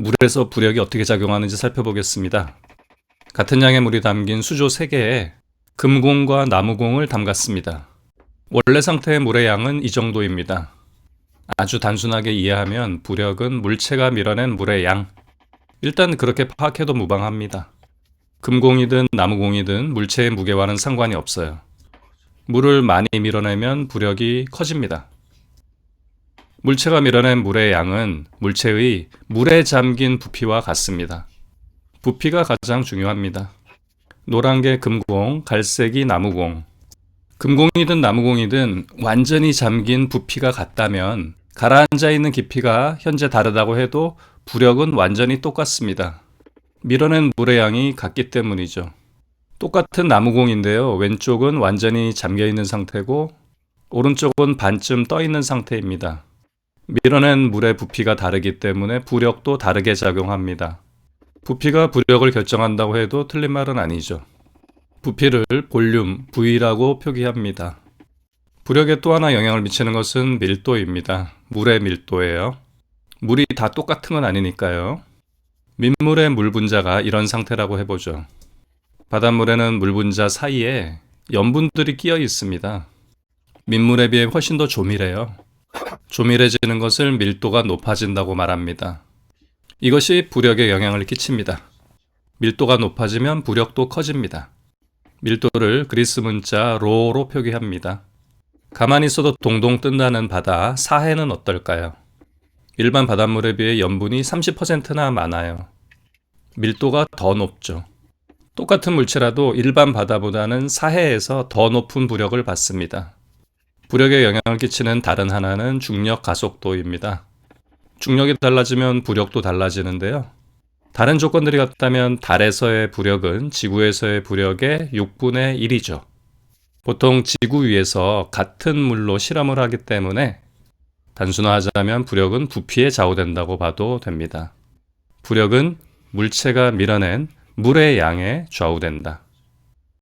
물에서 부력이 어떻게 작용하는지 살펴보겠습니다. 같은 양의 물이 담긴 수조 3개에 금공과 나무공을 담갔습니다. 원래 상태의 물의 양은 이 정도입니다. 아주 단순하게 이해하면 부력은 물체가 밀어낸 물의 양. 일단 그렇게 파악해도 무방합니다. 금공이든 나무공이든 물체의 무게와는 상관이 없어요. 물을 많이 밀어내면 부력이 커집니다. 물체가 밀어낸 물의 양은 물체의 물에 잠긴 부피와 같습니다. 부피가 가장 중요합니다. 노란 게 금공, 갈색이 나무공. 금공이든 나무공이든 완전히 잠긴 부피가 같다면 가라앉아 있는 깊이가 현재 다르다고 해도 부력은 완전히 똑같습니다. 밀어낸 물의 양이 같기 때문이죠. 똑같은 나무공인데요. 왼쪽은 완전히 잠겨 있는 상태고 오른쪽은 반쯤 떠 있는 상태입니다. 밀어낸 물의 부피가 다르기 때문에 부력도 다르게 작용합니다. 부피가 부력을 결정한다고 해도 틀린 말은 아니죠. 부피를 볼륨, V라고 표기합니다. 부력에 또 하나 영향을 미치는 것은 밀도입니다. 물의 밀도예요. 물이 다 똑같은 건 아니니까요. 민물의 물 분자가 이런 상태라고 해보죠. 바닷물에는 물 분자 사이에 염분들이 끼어 있습니다. 민물에 비해 훨씬 더 조밀해요. 조밀해지는 것을 밀도가 높아진다고 말합니다. 이것이 부력에 영향을 끼칩니다. 밀도가 높아지면 부력도 커집니다. 밀도를 그리스 문자 로로 표기합니다. 가만히 있어도 동동 뜬다는 바다 사해는 어떨까요? 일반 바닷물에 비해 염분이 30%나 많아요. 밀도가 더 높죠. 똑같은 물체라도 일반 바다보다는 사해에서 더 높은 부력을 받습니다. 부력에 영향을 끼치는 다른 하나는 중력 가속도입니다. 중력이 달라지면 부력도 달라지는데요. 다른 조건들이 같다면 달에서의 부력은 지구에서의 부력의 6분의 1이죠. 보통 지구 위에서 같은 물로 실험을 하기 때문에 단순화하자면 부력은 부피에 좌우된다고 봐도 됩니다. 부력은 물체가 밀어낸 물의 양에 좌우된다.